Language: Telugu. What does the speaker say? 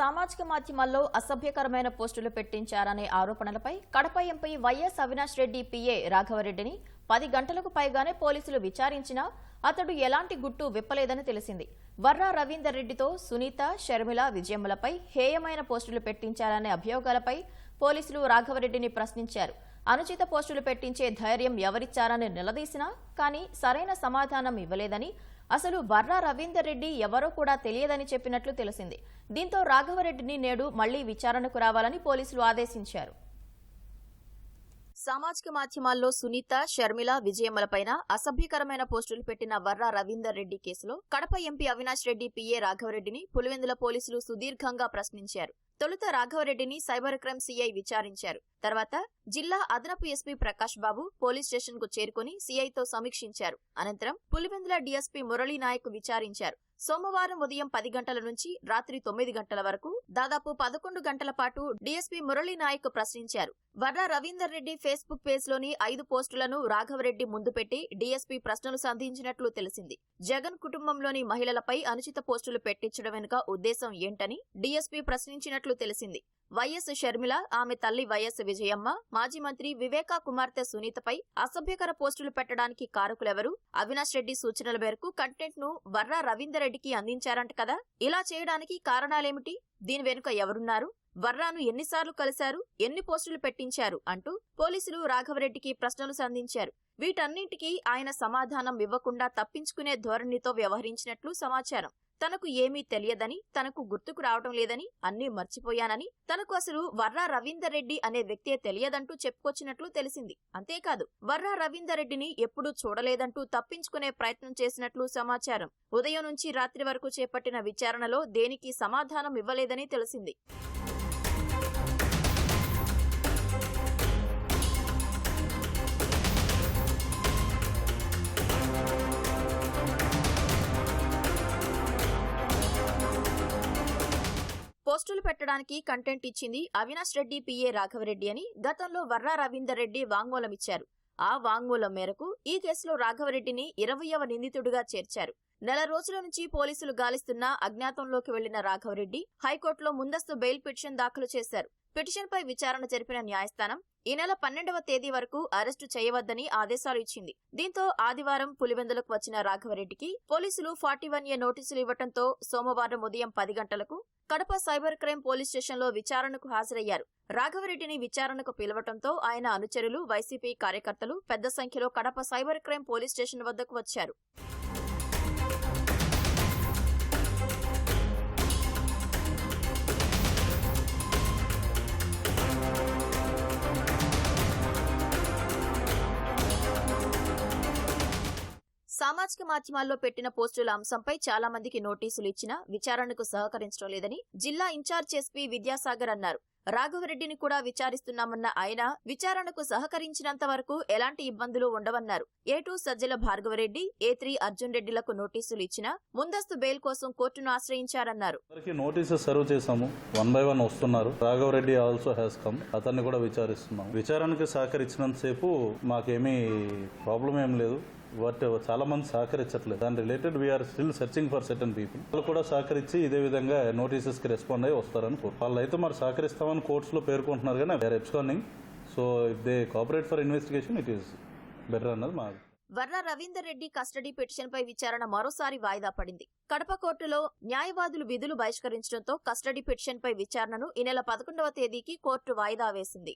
సామాజిక మాధ్యమాల్లో అసభ్యకరమైన పోస్టులు పెట్టించారనే ఆరోపణలపై Kadapa MP YS Avinash Reddy PA రాఘవరెడ్డిని పది గంటలకు పైగానే పోలీసులు విచారించినా అతడు ఎలాంటి గుట్టు విప్పలేదని తెలిసింది. వర్రా రవీందర్ రెడ్డితో సునీత షర్మిల విజయమ్మలపై హేయమైన పోస్టులు పెట్టించారనే అభియోగాలపై పోలీసులు రాఘవరెడ్డిని ప్రశ్నించారు. అనుచిత పోస్టులు పెట్టించే ధైర్యం ఎవరిచ్చారని నిలదీసినా కానీ సరైన సమాధానం ఇవ్వలేదని అసలు వర్రా రవీందర్ రెడ్డి ఎవరో కూడా తెలియదని చెప్పినట్లు తెలిసింది. దీంతో రాఘవరెడ్డిని నేడు మళ్ళీ విచారణకు రావాలని పోలీసులు ఆదేశించారు. సామాజిక మాధ్యమాల్లో సునీత షర్మిల విజయమ్మలపైన అసభ్యకరమైన పోస్టులు పెట్టిన వర్రా రవీందర్ రెడ్డి కేసులో కడప ఎంపీ అవినాష్ రెడ్డి పిఏ రాఘవరెడ్డిని పులివెందుల పోలీసులు సుదీర్ఘంగా ప్రశ్నించారు. తొలుత రాఘవరెడ్డిని సైబర్ క్రైమ్ సీఐ విచారించారు. తర్వాత జిల్లా అదనపు ఎస్పీ ప్రకాష్ బాబు పోలీస్ స్టేషన్కు చేరుకుని సీఐతో సమీక్షించారు. అనంతరం పులివెందుల డీఎస్పీ మురళీ నాయక్ విచారించారు. సోమవారం ఉదయం పది గంటల నుంచి రాత్రి తొమ్మిది గంటల వరకు దాదాపు పదకొండు గంటల పాటు డీఎస్పీ మురళీ నాయక్ ప్రశ్నించారు. వర్ర రవీందర్ రెడ్డి ఫేస్బుక్ పేజ్లోని ఐదు పోస్టులను రాఘవరెడ్డి ముందు పెట్టి డీఎస్పీ ప్రశ్నలు సంధించినట్లు తెలిసింది. జగన్ కుటుంబంలోని మహిళలపై అనుచిత పోస్టులు పెట్టించడం వెనుక ఉద్దేశం ఏంటని డీఎస్పీ ప్రశ్నించినట్లు తెలిసింది. వైఎస్ షర్మిల ఆమె తల్లి వైఎస్ విజయమ్మ మాజీ మంత్రి వివేకా కుమార్తె సునీతపై అసభ్యకర పోస్టులు పెట్టడానికి కారకులెవరు? అవినాష్ రెడ్డి సూచనల మేరకు కంటెంట్ను వర్రా రవీందర్ రెడ్డికి అందించారంట కదా? ఇలా చేయడానికి కారణాలేమిటి? దీని వెనుక ఎవరున్నారు? వర్రాను ఎన్నిసార్లు కలిశారు? ఎన్ని పోస్టులు పెట్టించారు? అంటూ పోలీసులు రాఘవరెడ్డికి ప్రశ్నలు సంధించారు. వీటన్నింటికీ ఆయన సమాధానం ఇవ్వకుండా తప్పించుకునే ధోరణితో వ్యవహరించినట్లు సమాచారం. తనకు ఏమీ తెలియదని తనకు గుర్తుకు రావటం లేదని అన్నీ మర్చిపోయానని తనకు అసలు వర్రా రవీందర్ రెడ్డి అనే వ్యక్తే తెలియదంటూ చెప్పుకొచ్చినట్లు తెలిసింది. అంతేకాదు వర్రా రవీందర్ రెడ్డిని ఎప్పుడూ చూడలేదంటూ తప్పించుకునే ప్రయత్నం చేసినట్లు సమాచారం. ఉదయం నుంచి రాత్రి వరకు చేపట్టిన విచారణలో దేనికి సమాధానం ఇవ్వలేదని తెలిసింది. మొదలు పెట్టడానికి కంటెంట్ ఇచ్చింది అవినాష్ రెడ్డి పిఏ రాఘవరెడ్డి అని గతంలో వర్రా రవీందర్ రెడ్డి వాంగ్మూలం ఇచ్చారు. ఆ వాంగ్మూలం మేరకు ఈ కేసులో రాఘవరెడ్డిని ఇరవయవ నిందితుడిగా చేర్చారు. నెల రోజుల నుంచి పోలీసులు గాలిస్తున్న అజ్ఞాతంలోకి వెళ్ళిన రాఘవరెడ్డి హైకోర్టులో ముందస్తు బెయిల్ పిటిషన్ దాఖలు చేశారు. పిటిషన్పై విచారణ జరిపిన న్యాయస్థానం ఈ నెల పన్నెండవ తేదీ వరకు అరెస్టు చేయవద్దని ఆదేశాలు ఇచ్చింది. దీంతో ఆదివారం పులివెందులకు వచ్చిన రాఘవరెడ్డికి పోలీసులు ఫార్టీ వన్ ఏ నోటీసులు ఇవ్వడంతో సోమవారం ఉదయం పది గంటలకు కడప సైబర్ క్రైమ్ పోలీస్ స్టేషన్లో విచారణకు హాజరయ్యారు. రాఘవరెడ్డిని విచారణకు పిలవటంతో ఆయన అనుచరులు వైసీపీ కార్యకర్తలు పెద్ద సంఖ్యలో Kadapa cyber crime police station వద్దకు వచ్చారు. సామాజిక మాధ్యమాల్లో పెట్టిన పోస్టుల అంశంపై చాలా మందికి నోటీసులు ఇచ్చినా విచారణకు సహకరించడం లేదని జిల్లా ఇన్ఛార్జ్ ఎస్పీ విద్యాసాగర్ అన్నారు. రాఘవరెడ్డిని కూడా విచారిస్తున్నామన్న ఆయన విచారణకు సహకరించినంత వరకు ఎలాంటి ఇబ్బందులు ఉండవన్నారు. A two Sajjala Bhargava Reddy A three Arjun రెడ్డిలకు నోటీసులు ఇచ్చినా ముందస్తు బెయిల్ కోసం కోర్టును ఆశ్రయించారన్నారు. అందరికి నోటీసెస్ సర్వ్ చేశాము. వన్ బై వన్ వస్తున్నారు. రాఘవరెడ్డి ఆల్సో హ్యాస్ కమ్ అతన్ని కూడా విచారిస్తున్నాం. విచారణకి సహకరించినంతసేపు మాకేమీ ప్రాబ్లం ఏం లేదు. వాటి చాలా మంది సహకరించట్లేదు. దాని related we're still searching for certain people వాళ్ళు కూడా సహకరించి ఇదే విధంగా నోటీసెస్కి రెస్పాండ్ అయ్యి వస్తారని వాళ్ళు అయితే మరి సహకరిస్తామని కోర్ట్స్లో పేర్కొంటున్నారు కానీ they absconding so if they cooperate for investigation it is better అన్నది మా వర్ర రవీందర్ రెడ్డి కస్టడీ పిటిషన్పై విచారణ మరోసారి వాయిదా పడింది. కడప కోర్టులో న్యాయవాదులు విధులు బహిష్కరించడంతో కస్టడీ పిటిషన్పై విచారణను ఈ నెల పదకొండవ తేదీకి కోర్టు వాయిదా వేసింది.